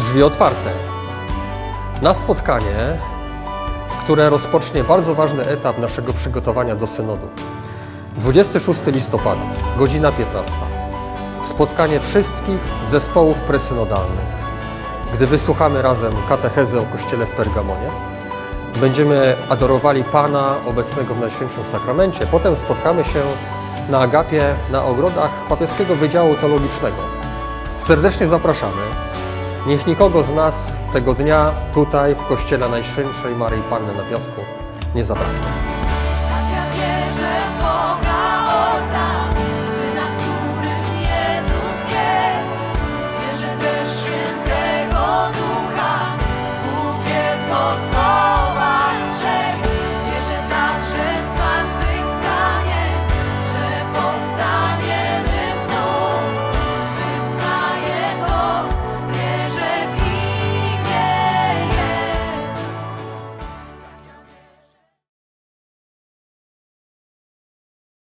drzwi otwarte na spotkanie, które rozpocznie bardzo ważny etap naszego przygotowania do synodu. 26 listopada, godzina 15. Spotkanie wszystkich zespołów presynodalnych. Gdy wysłuchamy razem katechezy o Kościele w Pergamonie, będziemy adorowali Pana obecnego w Najświętszym Sakramencie. Potem spotkamy się na Agapie na ogrodach Papieskiego Wydziału Teologicznego. Serdecznie zapraszamy. Niech nikogo z nas tego dnia tutaj w Kościele Najświętszej Maryi Panny na Piasku nie zabraknie.